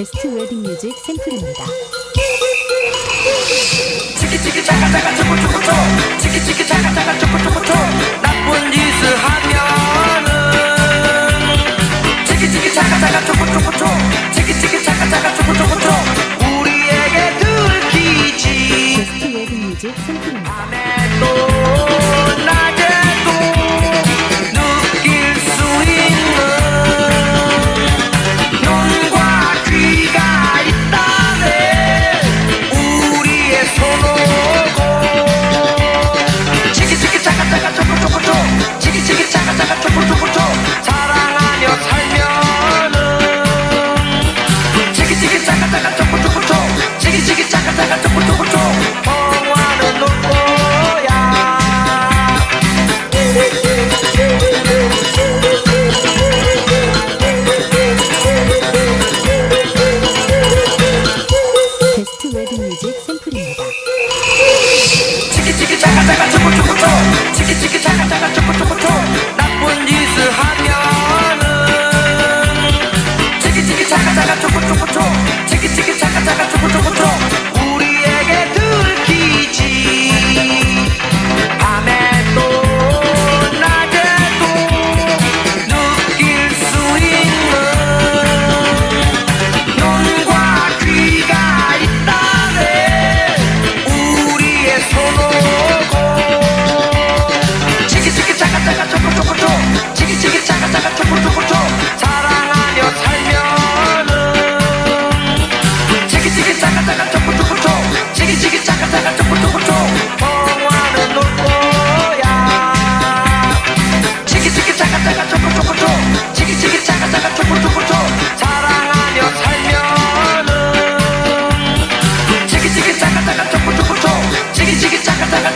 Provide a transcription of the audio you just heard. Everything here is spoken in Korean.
베스트 웨딩 뮤직 샘플입니다. 베스트 웨딩 뮤직 샘플입니다. 나쁜 짓을 하면은 초코 초코초 치키 치키 차가 차가 초코 초코초 차가차가 초코초코초 지기지기 차가차가